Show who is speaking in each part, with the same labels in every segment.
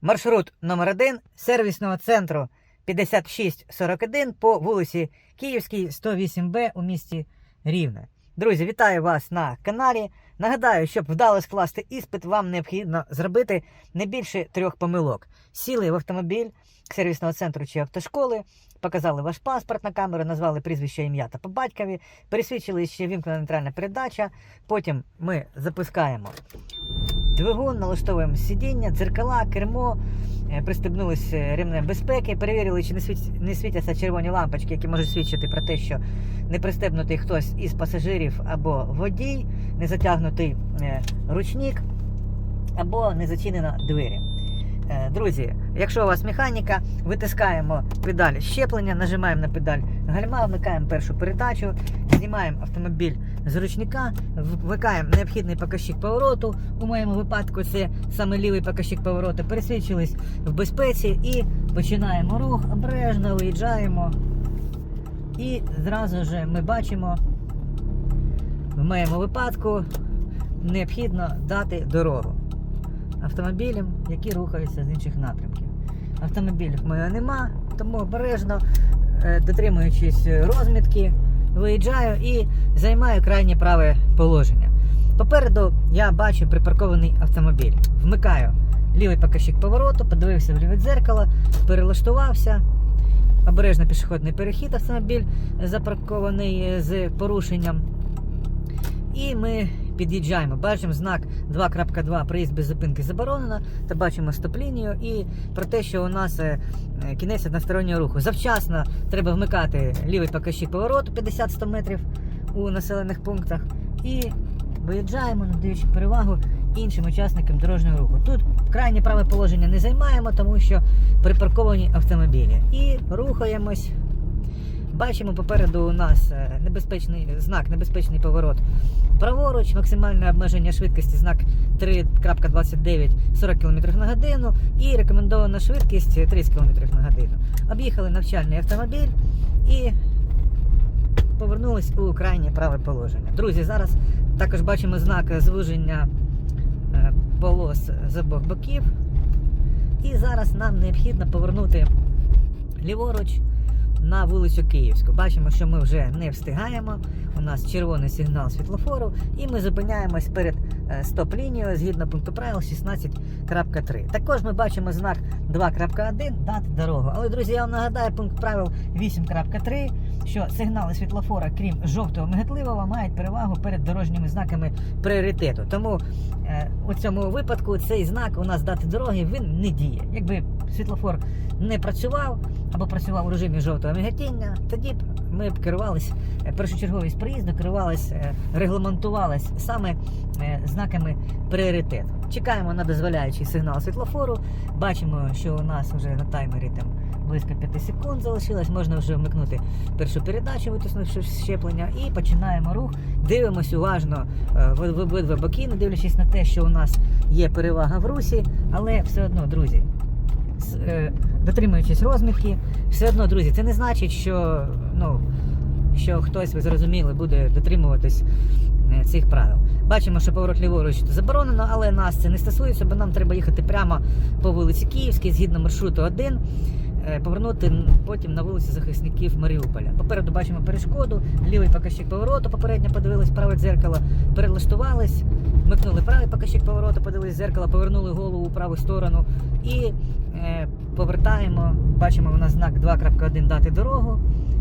Speaker 1: Маршрут номер 1 сервісного центру 5641 по вулиці Київській, 108Б у місті Рівне. Друзі, вітаю вас на каналі. Нагадаю, щоб вдало скласти іспит, вам необхідно зробити не більше трьох помилок. Сіли в автомобіль сервісного центру чи автошколи, показали ваш паспорт на камеру, назвали прізвище, ім'я та по батькові, пересвідчили, що вімкнена нейтральна передача. Потім ми запускаємо двигун, налаштовуємо сидіння, дзеркала, кермо, пристебнулися е, ремнем безпеки, перевірили, чи не, світ... не світяться червоні лампочки, які можуть свідчити про те, що не пристебнутий хтось із пасажирів або водій, не затягнутий е, ручник або не зачинена двері. Е, Друзі, якщо у вас механіка, витискаємо педаль щеплення, нажимаємо на педаль гальма, вмикаємо першу передачу, знімаємо автомобіль з ручника, вмикаємо необхідний показчик повороту. У моєму випадку це саме лівий показчик повороту. Пересвідчились в безпеці і починаємо рух, обережно виїжджаємо. І зразу ж ми бачимо, в моєму випадку необхідно дати дорогу автомобілям, які рухаються з інших напрямків. Автомобілів моєго нема, тому обережно, е, дотримуючись розмітки, виїжджаю і займаю крайнє праве положення. Попереду я бачу припаркований автомобіль. Вмикаю лівий показчик повороту, подивився в ліве дзеркало, перелаштувався. Обережно пішохідний перехід автомобіль запаркований з порушенням. І ми під'їжджаємо. Бачимо знак 2.2 приїзд без зупинки заборонено. Та бачимо стоп-лінію і про те, що у нас е, е, кінець одностороннього руху. Завчасно треба вмикати лівий показчик повороту 50-100 метрів у населених пунктах. І виїжджаємо, надаючи перевагу іншим учасникам дорожнього руху. Тут крайнє праве положення не займаємо, тому що припарковані автомобілі. І рухаємось. Бачимо попереду у нас е, небезпечний знак, небезпечний поворот. Праворуч, максимальне обмеження швидкості, знак 3.29 40 км на годину і рекомендована швидкість 30 км на годину. Об'їхали навчальний автомобіль і повернулись у крайнє праве положення. Друзі, зараз також бачимо знак звуження е, полос з обох боків. І зараз нам необхідно повернути ліворуч на вулицю Київську. Бачимо, що ми вже не встигаємо. У нас червоний сигнал світлофору, і ми зупиняємось перед е, стоп-лінією згідно пункту правил 16.3. Також ми бачимо знак 2.1 дати дорогу. Але, друзі, я вам нагадаю пункт правил 8.3, що сигнали світлофора, крім жовтого мигатливого, мають перевагу перед дорожніми знаками пріоритету. Тому е, у цьому випадку цей знак у нас дати дороги він не діє. Якби світлофор не працював або працював у режимі жовтого мигатіння, тоді б ми б е, першочерговість приїзду, керувались, е, регламентувались саме е, знаками пріоритету. Чекаємо на дозволяючий сигнал світлофору. Бачимо, що у нас вже на таймері там близько 5 секунд залишилось. Можна вже вмикнути першу передачу, витиснувши щеплення, і починаємо рух. Дивимось уважно в обидва боки, не дивлячись на те, що у нас є перевага в русі, але все одно, друзі. Е, Дотримуючись розмітки, все одно, друзі, це не значить, що ну, що хтось, ви зрозуміли, буде дотримуватись е, цих правил. Бачимо, що поворот ліворуч заборонено, але нас це не стосується, бо нам треба їхати прямо по вулиці Київській, згідно маршруту 1, е, повернути потім на вулиці захисників Маріуполя. Попереду бачимо перешкоду, лівий показчик повороту, попередньо подивились праве дзеркало, перелаштувались, вмикнули правий показчик повороту, подивились дзеркало, повернули голову у праву сторону і е, повертаємо. Бачимо, у нас знак 2.1 дати дорогу.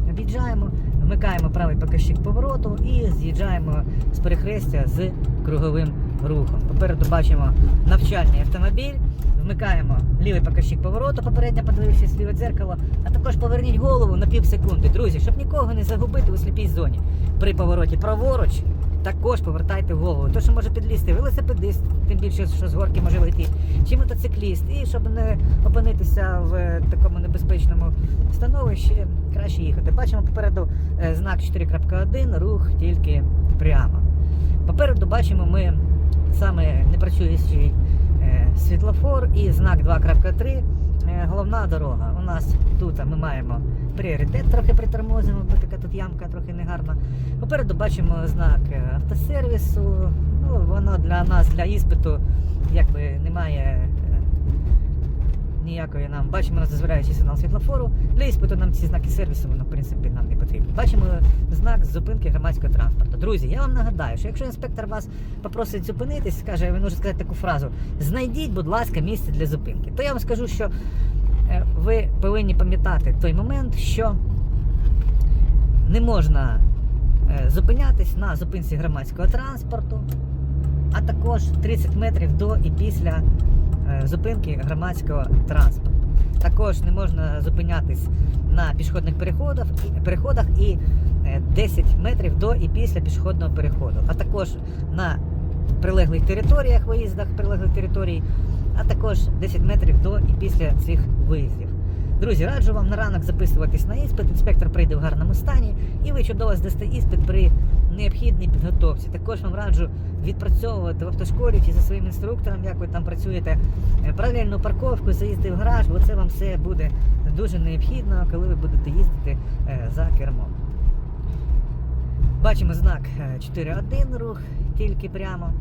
Speaker 1: Об'їжджаємо, вмикаємо правий показчик повороту і з'їжджаємо з перехрестя з круговим рухом. Попереду бачимо навчальний автомобіль. Вмикаємо лівий показчик повороту, попередньо подивився ліве дзеркало, а також поверніть голову на пів секунди. Друзі, щоб нікого не загубити у сліпій зоні. При повороті праворуч також повертайте голову. То, що може підлізти велосипедист, тим більше, що з горки може вийти, чи мотоцикліст. І щоб не опинитися в е, такому небезпечному становищі, краще їхати. Бачимо попереду е, знак 4.1, рух тільки прямо. Попереду бачимо ми саме не працюючий світлофор і знак 2.3. е, Головна дорога. У нас тут ми маємо пріоритет, трохи притормозимо, бо така тут ямка трохи негарна. Попереду бачимо знак е, автосервісу. Ну, воно для нас, для іспиту, якби немає е, ніякої нам. Бачимо дозволяючий сигнал світлофору. Для іспиту нам ці знаки сервісу, воно, в принципі, нам не потрібні. Бачимо знак зупинки громадського транспорту. Друзі, я вам нагадаю, що якщо інспектор вас попросить зупинитись, скаже, він може сказати таку фразу: знайдіть, будь ласка, місце для зупинки. То я вам скажу, що е, ви повинні пам'ятати той момент, що не можна е, зупинятись на зупинці громадського транспорту, а також 30 метрів до і після зупинки громадського транспорту. Також не можна зупинятись на пішохідних переходах, переходах і е, 10 метрів до і після пішохідного переходу, а також на прилеглих територіях, виїздах прилеглих територій, а також 10 метрів до і після цих виїздів. Друзі, раджу вам на ранок записуватись на іспит. Інспектор прийде в гарному стані, і ви чудово здасте іспит при необхідній підготовці. Також вам раджу відпрацьовувати в автошколі чи за своїм інструктором, як ви там працюєте, е, паралельну парковку, заїзди в гараж, бо це вам все буде дуже необхідно, коли ви будете їздити е, за кермом. Бачимо знак е, 4.1 рух, тільки прямо.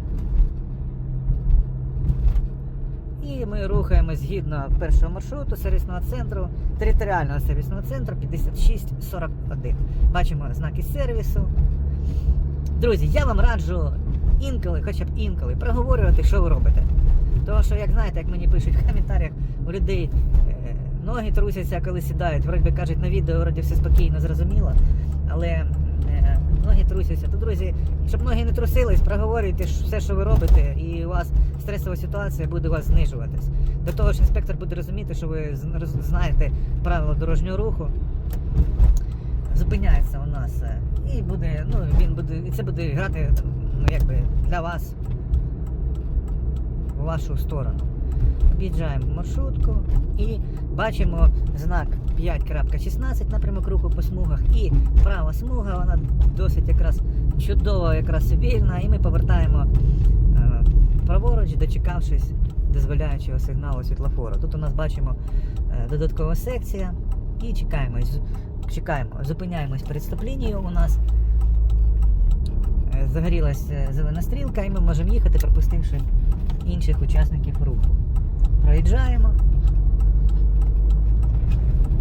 Speaker 1: І ми рухаємось згідно першого маршруту сервісного центру, територіального сервісного центру 5641. Бачимо знаки сервісу. Друзі, я вам раджу інколи, хоча б інколи, проговорювати, що ви робите. Тому що, як знаєте, як мені пишуть в коментарях, у людей е, ноги трусяться, коли сідають. Вроді кажуть, на відео вроді все спокійно, зрозуміло. Але ноги трусяться. То, друзі, щоб ноги не трусились, проговорюйте все, що ви робите, і у вас стресова ситуація буде у вас знижуватись. До того ж, інспектор буде розуміти, що ви знаєте правила дорожнього руху. Зупиняється у нас е, і буде, ну він буде, і це буде грати ну, якби для вас в вашу сторону. Об'їжджаємо маршрутку і бачимо знак 5.16 напрямок руху по смугах. І права смуга, вона досить якраз чудово, якраз вільна, і ми повертаємо е, праворуч, дочекавшись дозволяючого сигналу світлофору. Тут у нас бачимо е, додаткова секція і чекаємо. Чекаємо, зупиняємось перед стоп-лінією у нас. Е, Загорілась е, зелена стрілка, і ми можемо їхати, пропустивши інших учасників руху. Проїжджаємо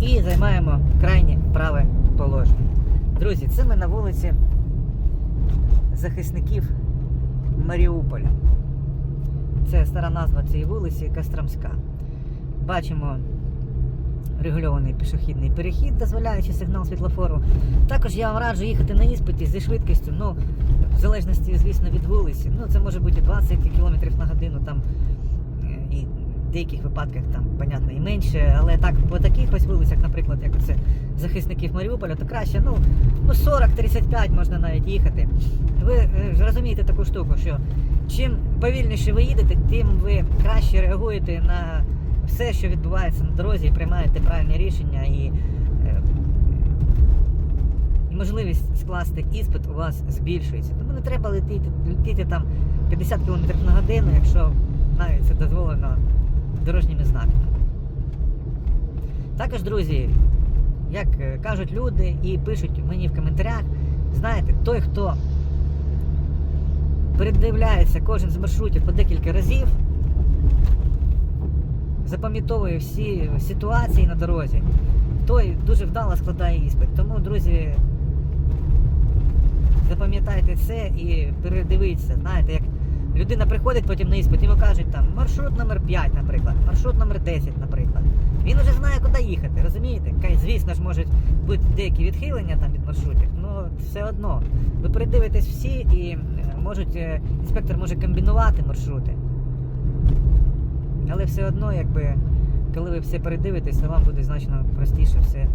Speaker 1: і займаємо крайнє праве положення. Друзі, це ми на вулиці захисників Маріуполя. Це стара назва цієї вулиці Костромська. Бачимо регульований пішохідний перехід, дозволяючи сигнал світлофору. Також я вам раджу їхати на іспиті зі швидкістю, ну, в залежності, звісно, від вулиці. Ну, це може бути 20 км на годину там е, і в деяких випадках там, понятно, і менше. Але так, по таких ось вулицях, наприклад, як це захисників Маріуполя, то краще, ну, ну 40-35 можна навіть їхати. Ви е, ж розумієте таку штуку, що чим повільніше ви їдете, тим ви краще реагуєте на все, що відбувається на дорозі, і приймаєте правильні рішення і, е, можливість скласти іспит у вас збільшується. Тому не треба летіти, летіти там 50 км на годину, якщо навіть це дозволено дорожніми знаками. Також, друзі, як е, кажуть люди і пишуть мені в коментарях, знаєте, той, хто передивляється кожен з маршрутів по декілька разів, запам'ятовує всі ситуації на дорозі, той дуже вдало складає іспит. Тому, друзі, запам'ятайте це і передивіться. Знаєте, як людина приходить потім на іспит, йому кажуть там маршрут номер 5, наприклад, маршрут номер 10, наприклад. Він вже знає, куди їхати, розумієте? Кай, Звісно ж, можуть бути деякі відхилення там від маршрутів, але все одно. Ви передивитесь всі і е, можуть, е, інспектор може комбінувати маршрути. Але все одно, якби, коли ви все передивитесь, то вам буде значно простіше все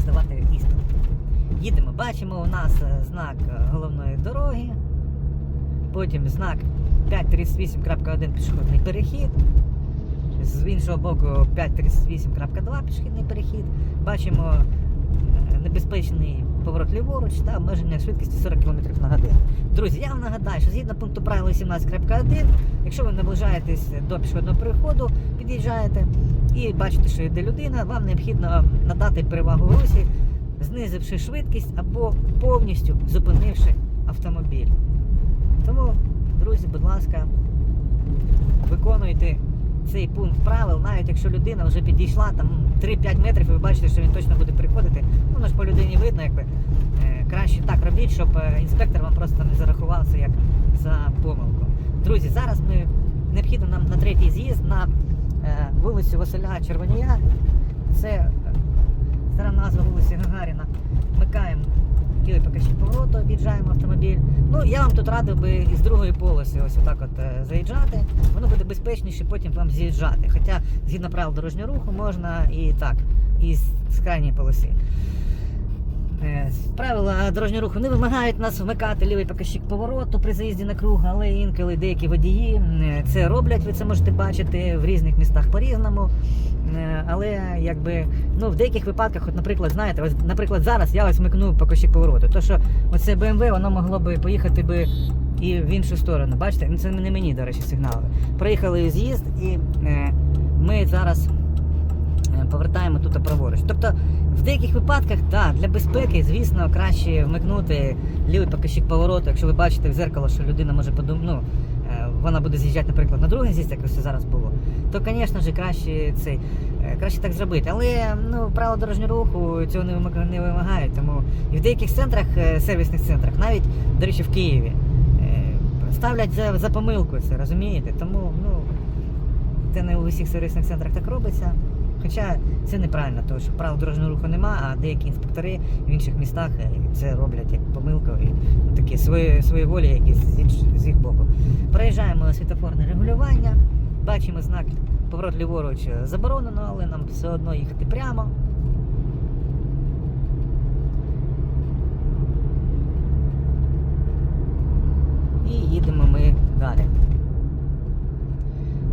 Speaker 1: здавати іспит. Їдемо, бачимо, у нас е, знак е, головної дороги, потім знак 538.1 пішохідний перехід. З іншого боку 538.2 пішохідний перехід. Бачимо е, небезпечний поворот ліворуч та обмеження швидкості 40 км на годину. Друзі, я вам нагадаю, що згідно пункту правил 18.1, якщо ви наближаєтесь до пішохідного переходу, під'їжджаєте і бачите, що йде людина, вам необхідно надати перевагу русі, знизивши швидкість або повністю зупинивши автомобіль. Тому, друзі, будь ласка, виконуйте цей пункт правил, навіть якщо людина вже підійшла там 3-5 метрів, і ви бачите, що він точно буде приходити. Ну, воно ж по людині видно, якби е, краще так робіть, щоб е, інспектор вам просто не зарахував це як за помилку. Друзі, зараз ми необхідно нам на третій з'їзд на е, вулицю Василя Червонія. Це стара назва вулиці Гагаріна. Вмикаємо лівий покажчик повороту, об'їжджаємо автомобіль. Ну, я вам тут радив би із другої полоси ось отак от заїжджати. Воно безпечніше потім вам з'їжджати. Хоча згідно правил дорожнього руху можна і так, і з, крайньої полоси. Е, Правила дорожнього руху не вимагають нас вмикати лівий покажчик повороту при заїзді на круг, але інколи деякі водії це роблять, ви це можете бачити в різних містах по-різному. Е, Але якби ну в деяких випадках, от, наприклад, знаєте, ось, наприклад, зараз я ось вмикнув покажчик повороту. То що оце BMW, воно могло би поїхати би і в іншу сторону. Бачите, Ну, це не мені, до речі, сигнали. Проїхали з'їзд, і е, ми зараз е, повертаємо тут праворуч. Тобто в деяких випадках, так, для безпеки, звісно, краще вмикнути лівий покажчик повороту, якщо ви бачите в зеркало, що людина може подумати, ну, е, вона буде з'їжджати, наприклад, на другий з'їзд, як ось зараз було, то, звісно ж, краще цей. Краще так зробити, але ну правила дорожнього руху цього не вимаг- не вимагають. Тому і в деяких центрах, сервісних центрах, навіть до речі, в Києві, ставлять за, за помилку це, розумієте? Тому ну це не у всіх сервісних центрах так робиться. Хоча це неправильно, тому що правил дорожнього руху нема, а деякі інспектори в інших містах е, це роблять як помилку і ну, такі свої, свої волі, якісь з, з їх боку. Проїжджаємо світофорне регулювання, бачимо знак поворот ліворуч заборонено, але нам все одно їхати прямо. І їдемо ми далі.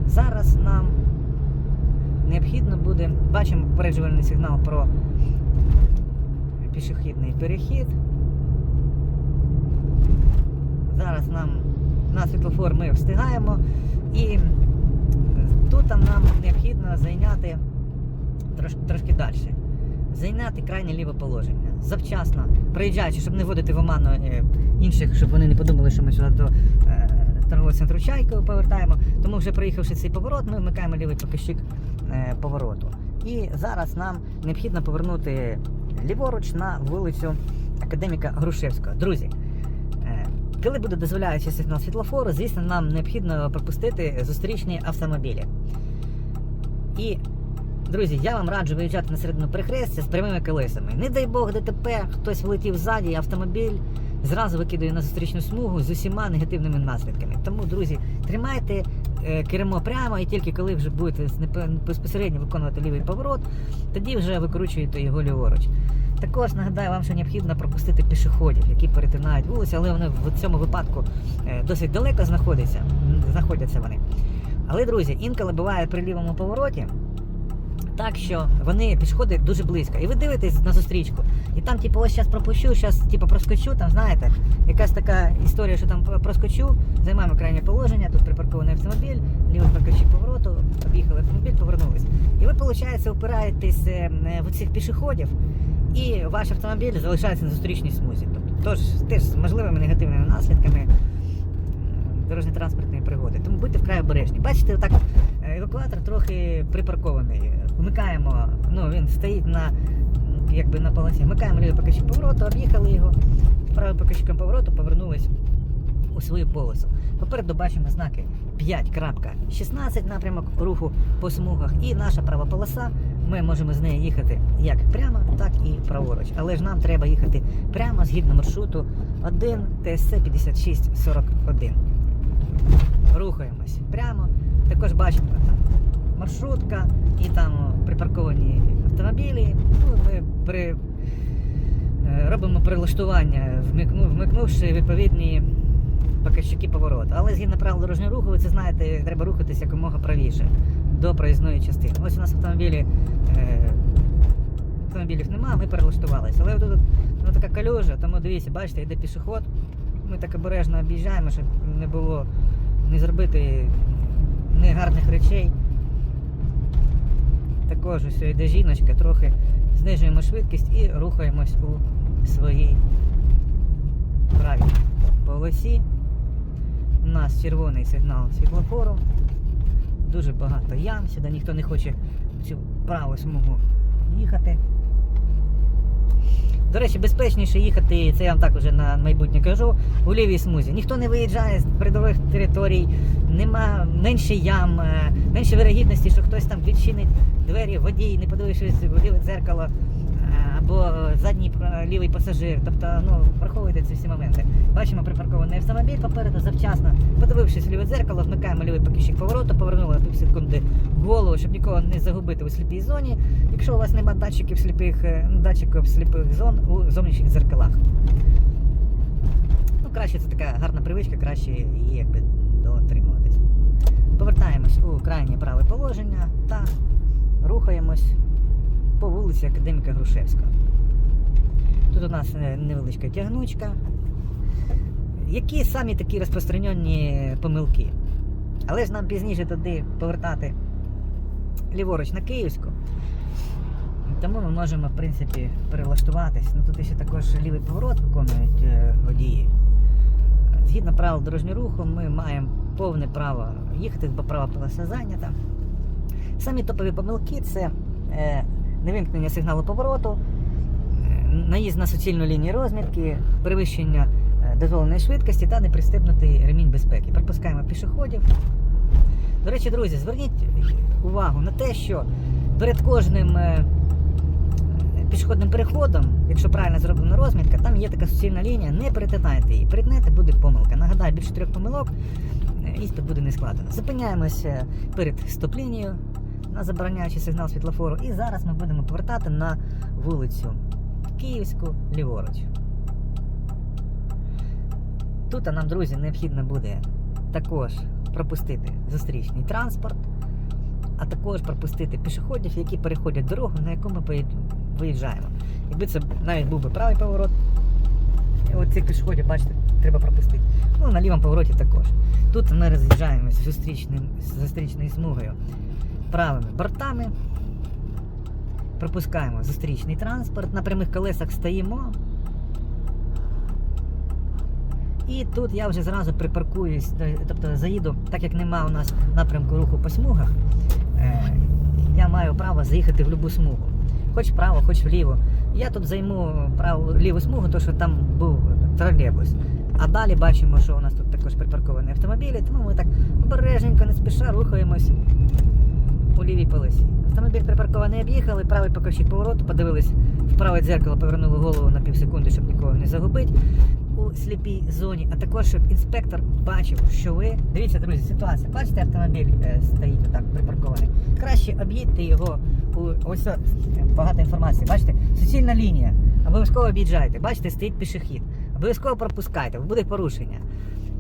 Speaker 1: Зараз нам необхідно буде, бачимо попереджувальний сигнал про пішохідний перехід. Зараз нам на світлофор ми встигаємо і тут нам необхідно зайняти трошки, трошки далі. Зайняти крайнє ліве положення. Завчасно, приїжджаючи, щоб не вводити в оману е, інших, щоб вони не подумали, що ми сюди до е, торгового центру Чайки повертаємо. Тому вже проїхавши цей поворот, ми вмикаємо лівий покажчик е, повороту. І зараз нам необхідно повернути ліворуч на вулицю Академіка Грушевського. Друзі, коли буде дозволяючи сигнал світлофору, звісно, нам необхідно пропустити зустрічні автомобілі. І, друзі, я вам раджу виїжджати на середину перехрестя з прямими колесами. Не дай Бог ДТП, хтось влетів ззаді, автомобіль зразу викидає на зустрічну смугу з усіма негативними наслідками. Тому, друзі, тримайте е, кермо прямо, і тільки коли вже будете безпосередньо виконувати лівий поворот, тоді вже викручуєте його ліворуч. Також нагадаю вам, що необхідно пропустити пішоходів, які перетинають вулицю, але вони в цьому випадку е, досить далеко знаходяться, знаходяться вони. Але, друзі, інколи буває при лівому повороті. Так що вони пішоходи дуже близько. І ви дивитесь на зустрічку. І там, типу, ось зараз пропущу, зараз типу, проскочу, там, знаєте, якась така історія, що там проскочу, займаємо крайнє положення, тут припаркований автомобіль, лівий покажчик повороту, об'їхали автомобіль, повернулись. І ви, виходить, опираєтесь е, в цих пішоходів, і ваш автомобіль залишається на зустрічній смузі. Тобто, тож, теж з можливими негативними наслідками е, дорожньо-транспортної пригоди. Тому будьте вкрай обережні. Бачите, отак е, евакуатор трохи припаркований. Вмикаємо, ну він стоїть на якби на полосі. Вмикаємо лівий покажчик повороту, об'їхали його, правим покажчиком повороту повернулись у свою полосу. Попереду бачимо знаки 5.16 напрямок руху по смугах. І наша права полоса. Ми можемо з неї їхати як прямо, так і праворуч. Але ж нам треба їхати прямо згідно маршруту 1 ТСЦ 5641. Рухаємось прямо. Також бачимо там маршрутка і там припарковані автомобілі. Ну, ми при, е, робимо прилаштування, вмикнувши відповідні показчики повороту. Але згідно правил дорожнього руху, ви це знаєте, треба рухатись якомога правіше до проїзної частини. Ось у нас автомобілі. Е, автомобілів немає, ми перелаштувалися. Але тут ну, така калюжа, тому дивіться, бачите, йде пішоход. Ми так обережно об'їжджаємо, щоб не було не зробити негарних речей. Також ось йде жіночка, трохи знижуємо швидкість і рухаємось у своїй правій полосі. У нас червоний сигнал світлофору. дуже багато ям, сюди ніхто не хоче в цю праву смугу їхати. До речі, безпечніше їхати, це я вам так уже на майбутнє кажу, у лівій смузі. Ніхто не виїжджає з передових територій, нема менше ям, е, менше вирогідності, що хтось там відчинить двері водій, не подивившись в ліве дзеркало, або задній е, лівий пасажир. Тобто, ну, враховуйте ці всі моменти. Бачимо припаркований автомобіль попереду, завчасно. Подивившись ліве дзеркало, вмикаємо лівий покищик повороту, повернули пів секунди голову, щоб нікого не загубити у сліпій зоні. Якщо у вас немає датчиків сліпих, е, датчиків сліпих зон у зовнішніх дзеркалах. Ну, краще це така гарна привичка, краще її якби дотримуватись. Повертаємось у крайнє праве положення та рухаємось по вулиці Академіка Грушевського. Тут у нас невеличка тягнучка. Які самі такі розпространені помилки? Але ж нам пізніше туди повертати ліворуч на Київську. Тому ми можемо, в принципі, перелаштуватись. Ну тут ще також лівий поворот виконують е, водії. Згідно правил дорожнього руху, ми маємо повне право їхати, бо права полоса зайнята. Самі топові помилки це е, невимкнення сигналу повороту, наїзд на суцільну лінію розмітки, перевищення е, дозволеної швидкості та непристебнутий ремінь безпеки. Пропускаємо пішоходів. До речі, друзі, зверніть увагу на те, що перед кожним е, пішохідним переходом, якщо правильно зроблена розмітка, там є така суцільна лінія, не перетинайте її. Перетнете буде помилка. Нагадаю, більше трьох помилок, е, іспит буде не складено. Зупиняємося перед стоп-лінією на забороняючий сигнал світлофору. І зараз ми будемо повертати на вулицю Київську ліворуч. Тут нам, друзі, необхідно буде також пропустити зустрічний транспорт, а також пропустити пішоходів, які переходять дорогу, на яку ми виїжджаємо. Якби це навіть був би правий поворот, і от цих пішоходів, бачите, треба пропустити. Ну, на лівому повороті також. Тут ми роз'їжджаємося з зустрічною смугою правими бортами. Пропускаємо зустрічний транспорт, на прямих колесах стоїмо. І тут я вже зразу припаркуюсь, тобто заїду, так як нема у нас напрямку руху по смугах, е, я маю право заїхати в будь-яку смугу. Хоч вправо, хоч вліво. Я тут займу праву ліву смугу, тому що там був тролейбус. А далі бачимо, що у нас тут також припарковані автомобілі, тому ми так обережненько, не спіша рухаємось у лівій полосі. Автомобіль припаркований об'їхали, правий покажчик повороту, подивились в праве дзеркало, повернули голову на пів секунди, щоб нікого не загубити у сліпій зоні, а також щоб інспектор бачив, що ви. Дивіться, друзі, ситуація. Бачите, автомобіль е, стоїть отак припаркований. Краще об'їдьте його у ось багато інформації. Бачите, суцільна лінія. Обов'язково об'їжджайте. Бачите, стоїть пішохід. Обов'язково пропускайте, буде порушення.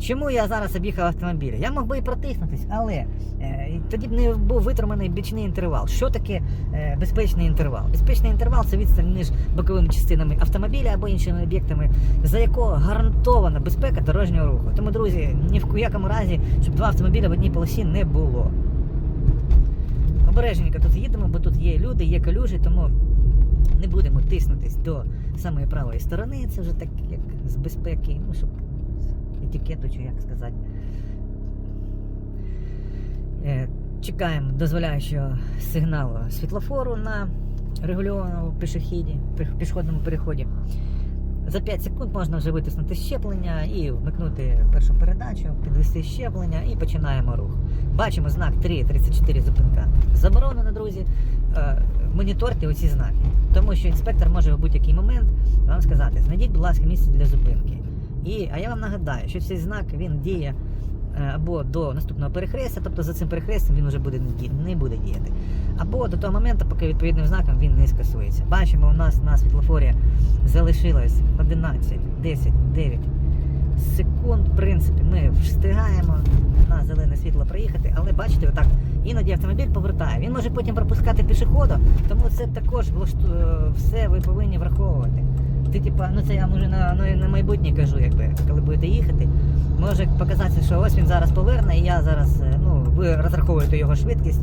Speaker 1: Чому я зараз об'їхав автомобіль? Я мог би і протиснутись, але е, тоді б не був витриманий бічний інтервал. Що таке е, безпечний інтервал? Безпечний інтервал це відстань між боковими частинами автомобіля або іншими об'єктами, за якого гарантована безпека дорожнього руху. Тому, друзі, ні в якому разі, щоб два автомобіля в одній полосі не було. Обережненько тут їдемо, бо тут є люди, є калюжі, тому не будемо тиснутись до самої правої сторони. Це вже так як з безпеки, ну щоб етикету, чи як сказати. Е, Чекаємо дозволяючого сигналу світлофору на регульованому пішохіді, пі- пішохідному переході. За 5 секунд можна вже витиснути щеплення і вмикнути першу передачу, підвести щеплення і починаємо рух. Бачимо знак 3.34 зупинка. Заборонено, друзі, е, моніторте оці знаки, тому що інспектор може в будь-який момент вам сказати, знайдіть, будь ласка, місце для зупинки. І, а я вам нагадаю, що цей знак він діє е, або до наступного перехрестя, тобто за цим перехрестям він вже буде не буде діяти. Або до того моменту, поки відповідним знаком він не скасується. Бачимо, у нас на світлофорі залишилось 11, 10, 9 секунд. В принципі, ми встигаємо на зелене світло проїхати, але бачите, отак іноді автомобіль повертає. Він може потім пропускати пішохода, тому це також е, все ви повинні враховувати. Ти, типа, ну це я може на, на, на майбутнє кажу, якби коли будете їхати. Може показатися, що ось він зараз поверне, і я зараз, е, ну, ви розраховуєте його швидкість,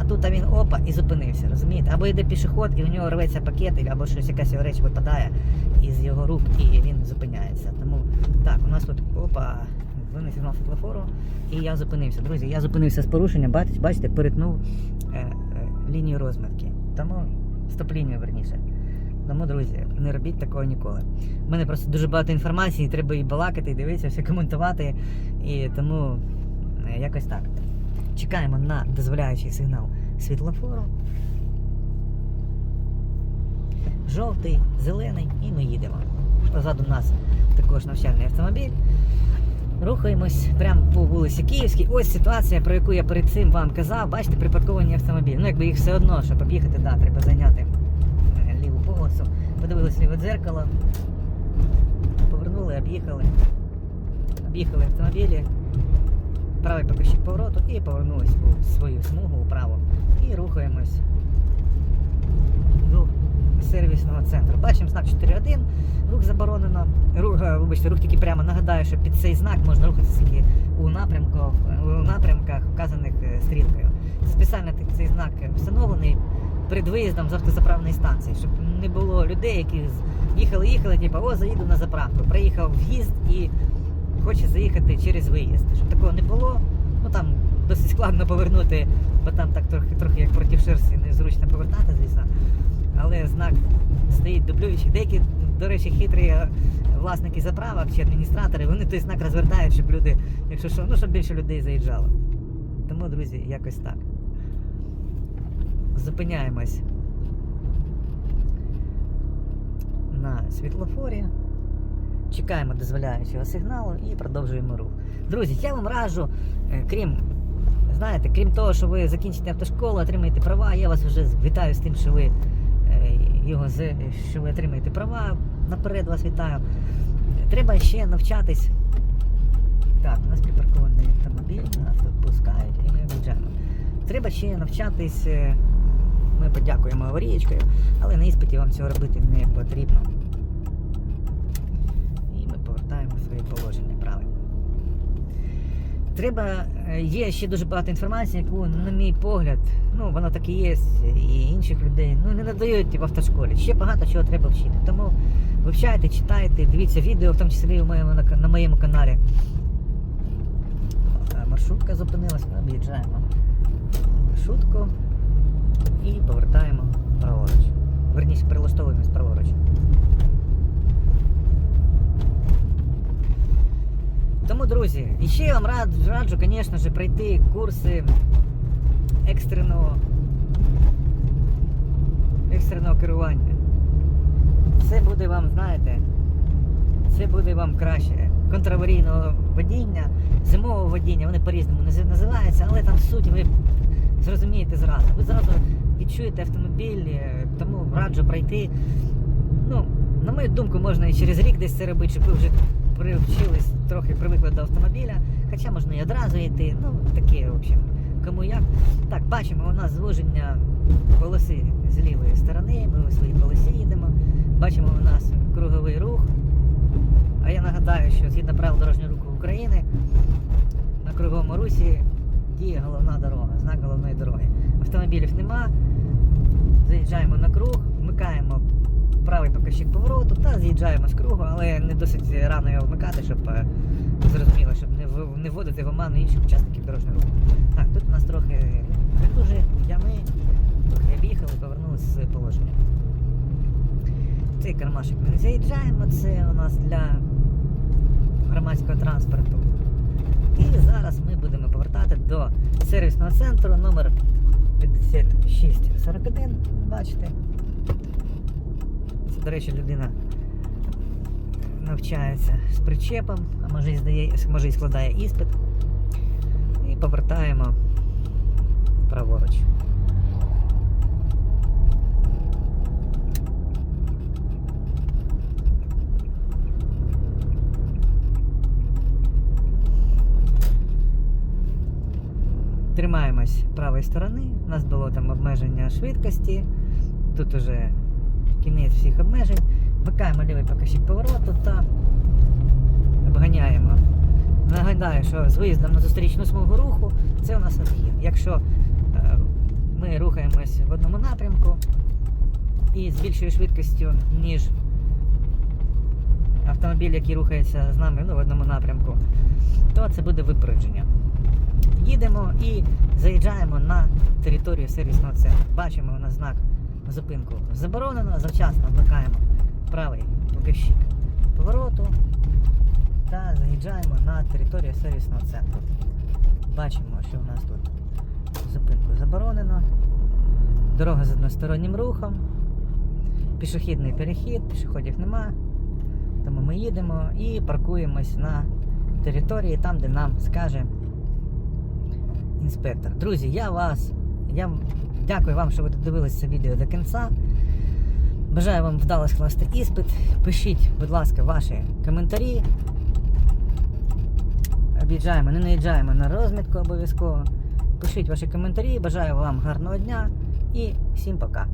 Speaker 1: а тут а він опа і зупинився, розумієте? Або йде пішоход, і у нього рветься пакет, або щось якась його реч випадає із його рук, і він зупиняється. Тому так, у нас тут опа, зелений сигнал світлофору, і я зупинився. Друзі, я зупинився з порушенням, бачите, бачите перетнув е, е, лінію розмітки. Тому стоп-лінію верніше. Тому, друзі, не робіть такого ніколи. У мене просто дуже багато інформації, треба і балакати, і дивитися, все коментувати. І тому е, якось так. Чекаємо на дозволяючий сигнал світлофору. Жовтий, зелений, і ми їдемо. Позаду нас також навчальний автомобіль. Рухаємось прямо по вулиці Київській. Ось ситуація, про яку я перед цим вам казав. Бачите, припарковані автомобілі. Ну, якби їх все одно, щоб об'їхати, да, треба зайняти. Подивилися ліве дзеркало. Повернули, об'їхали. Об'їхали автомобілі. Правий покажчик повороту і повернулись у свою смугу вправо. І рухаємось до сервісного центру. Бачимо знак 4.1, рух заборонено. Рух, е, вибачте, рух тільки прямо нагадаю, що під цей знак можна рухатися тільки у напрямках, у напрямках, вказаних е, стрілкою. Спеціально цей знак встановлений перед виїздом з автозаправної станції, щоб не було людей, які з- їхали, їхали, типу, о, заїду на заправку. Приїхав в'їзд і хоче заїхати через виїзд. Щоб такого не було, ну там досить складно повернути, бо там так трохи, трохи як проти шерсті незручно повертати, звісно. Але знак стоїть дублюючий. Деякі, до речі, хитрі власники заправок чи адміністратори, вони той знак розвертають, щоб люди, якщо що, ну щоб більше людей заїжджало. Тому, друзі, якось так. Зупиняємось на світлофорі. Чекаємо дозволяючого сигналу і продовжуємо рух. Друзі, я вам раджу, е, крім, знаєте, крім того, що ви закінчите автошколу, отримаєте права, я вас вже вітаю з тим, що ви е, його що ви отримаєте права. Наперед вас вітаю. Треба ще навчатись. Так, у нас припаркований автомобіль, нас тут пускають і ми виїжджаємо. Треба ще навчатись. Ми подякуємо аварієчкою, але на іспиті вам цього робити не потрібно. І ми повертаємо своє положення правильно. Треба, е, є ще дуже багато інформації, яку, на мій погляд, ну воно так і є, і інших людей ну, не надають в автошколі. Ще багато чого треба вчити. Тому вивчайте, читайте, дивіться відео, в тому числі в моєму, на, на моєму каналі. Маршрутка зупинилась, ми об'їжджаємо маршрутку і повертаємо праворуч. Верніше, прилаштовуємось праворуч. Тому, друзі, і ще я вам рад, раджу, звісно ж, пройти курси екстреного, екстреного керування. Це буде вам, знаєте, це буде вам краще. Контраварійного водіння, зимового водіння, вони по-різному наз- називаються, але там суть ви зрозумієте зразу. Ви зразу відчуєте автомобіль, е, тому раджу пройти. Ну, на мою думку, можна і через рік десь це робити, щоб ви вже привчились, трохи привикли до автомобіля. Хоча можна і одразу йти. Ну, таке, в общем, кому як. Так, бачимо, у нас звуження полоси з лівої сторони, ми у своїй полосі їдемо. Бачимо у нас круговий рух. А я нагадаю, що згідно правил дорожнього руху України на круговому русі діє головна дорога, знак головної дороги. Автомобілів нема. Заїжджаємо на круг, вмикаємо правий покажчик повороту та з'їжджаємо з кругу, але не досить рано його вмикати, щоб е, зрозуміло, щоб не, вводити в оману інших учасників дорожнього руху. Так, тут у нас трохи дуже ями, трохи об'їхали, повернулися з положення. Цей кармашик ми не заїжджаємо, це у нас для громадського транспорту. І зараз ми будемо повертати до сервісного центру номер 5641. Бачите. Це, до речі, людина навчається з причепом, а може і здає, може і складає іспит. І повертаємо праворуч. Тримаємось правої сторони. У нас було там обмеження швидкості. Тут уже кінець всіх обмежень. Вмикаємо лівий покажчик повороту та обганяємо. Нагадаю, що з виїздом на зустрічну смугу руху це у нас обхід. Якщо е, ми рухаємось в одному напрямку і з більшою швидкістю, ніж автомобіль, який рухається з нами ну, в одному напрямку, то це буде випередження. Їдемо і заїжджаємо на територію сервісного центру. Бачимо у нас знак зупинку заборонено, завчасно вмикаємо правий показчик повороту та заїжджаємо на територію сервісного центру. Бачимо, що у нас тут зупинку заборонено. Дорога з одностороннім рухом, пішохідний перехід, пішоходів нема. Тому ми їдемо і паркуємось на території там, де нам скаже інспектор. Друзі, я вас, я дякую вам, що ви додивилися це відео до кінця. Бажаю вам вдало скласти іспит. Пишіть, будь ласка, ваші коментарі. Об'їжджаємо, не наїжджаємо на розмітку обов'язково. Пишіть ваші коментарі. Бажаю вам гарного дня і всім пока.